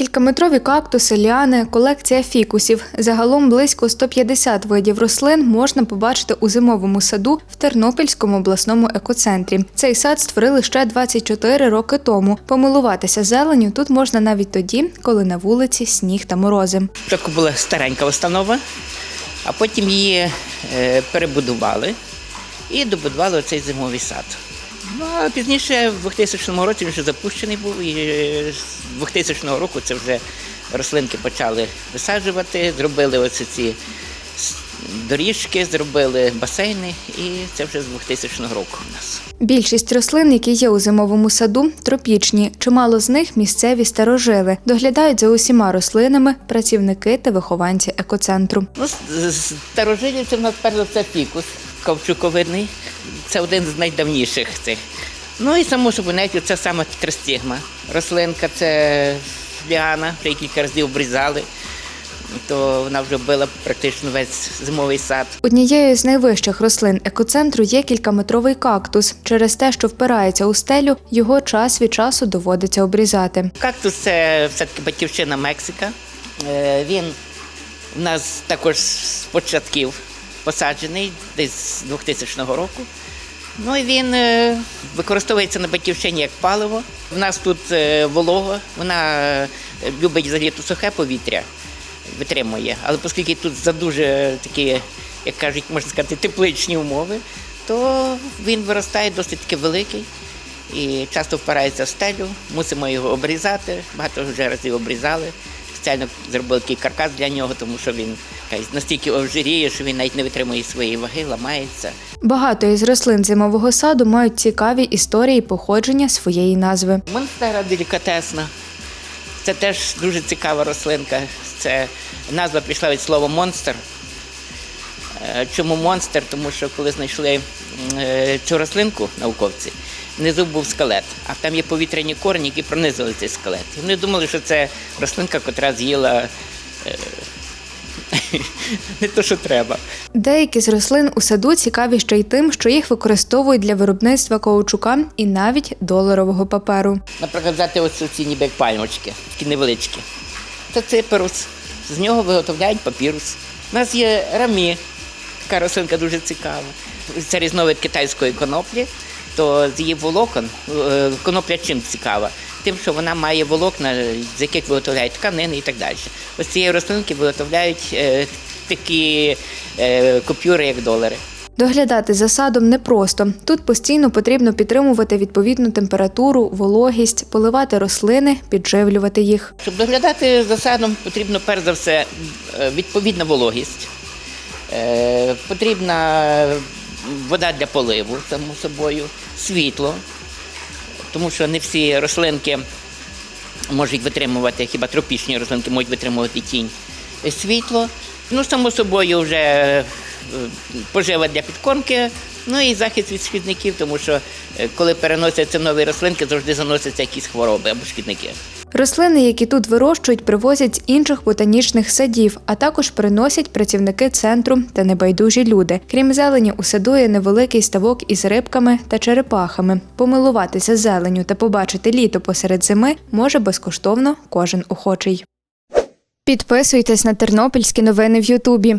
Кількаметрові кактуси, ліани, колекція фікусів. Загалом близько 150 видів рослин можна побачити у зимовому саду в Тернопільському обласному екоцентрі. Цей сад створили ще 24 роки тому. Помилуватися зеленю тут можна навіть тоді, коли на вулиці сніг та морози. Спочатку була старенька установа, а потім її е, перебудували і добудували оцей зимовий сад. Ну, а пізніше, в 2000 році він вже запущений був, і е, з 2000 року це вже рослинки почали висаджувати, зробили оці ці доріжки, зробили басейни, і це вже з 2000 року у нас. Більшість рослин, які є у зимовому саду, тропічні. Чимало з них місцеві старожили. Доглядають за усіма рослинами працівники та вихованці екоцентру. Ну, старожилів це в нас перш за все фікус ковчуковидний. Це один з найдавніших цих. Ну і само навіть це саме тростігма. Рослинка це ліана, вже кілька разів обрізали, то вона вже вбила практично весь зимовий сад. Однією з найвищих рослин екоцентру є кількаметровий кактус. Через те, що впирається у стелю, його час від часу доводиться обрізати. Кактус це все-таки батьківщина Мексика. Е, Він у нас також з початків посаджений десь з 2000 року. Ну і він е, використовується на батьківщині як паливо. У нас тут е, волого, вона е, любить взагалі тут сухе повітря, витримує. Але оскільки тут за дуже такі, як кажуть, можна сказати, тепличні умови, то він виростає досить таки великий і часто впирається в стелю. Мусимо його обрізати. Багато вже разів обрізали. Спеціально зробили такий каркас для нього, тому що він настільки овжиріє, що він навіть не витримує своєї ваги, ламається. Багато із рослин зимового саду мають цікаві історії походження своєї назви. Монстера делікатесна. Це теж дуже цікава рослинка. Це назва пішла від слова монстр. Е, Чому монстр? Тому що коли знайшли е, цю рослинку науковці, внизу був скелет, а там є повітряні корені, які пронизили цей скелет. І вони думали, що це рослинка, котра з'їла е, не то, що треба. Деякі з рослин у саду цікаві ще й тим, що їх використовують для виробництва каучука і навіть доларового паперу. Наприклад, взяти ось ці ніби як пальмочки, такі невеличкі. Це циперус. З нього виготовляють папірус. У нас є рамі, така рослинка дуже цікава. Це різновид китайської коноплі, то з її волокон е, конопля чим цікава? Тим, що вона має волокна, з яких виготовляють тканини і так далі. Ось цієї рослинки виготовляють е, такі е, купюри, як долари. Доглядати за садом непросто. Тут постійно потрібно підтримувати відповідну температуру, вологість, поливати рослини, підживлювати їх. Щоб доглядати за садом, потрібно перш за все відповідна вологість, потрібна вода для поливу, само собою, світло, тому що не всі рослинки можуть витримувати, хіба тропічні рослинки можуть витримувати тінь. Е, Світло, ну, само собою, вже е, пожива для підкормки, ну і захист від шкідників, тому що е, коли переносяться нові рослинки, завжди заносяться якісь хвороби або шкідники. Рослини, які тут вирощують, привозять з інших ботанічних садів, а також приносять працівники центру та небайдужі люди. Крім зелені, у саду є невеликий ставок із рибками та черепахами. Помилуватися зеленю та побачити літо посеред зими може безкоштовно кожен охочий. Підписуйтесь на тернопільські новини в Ютубі.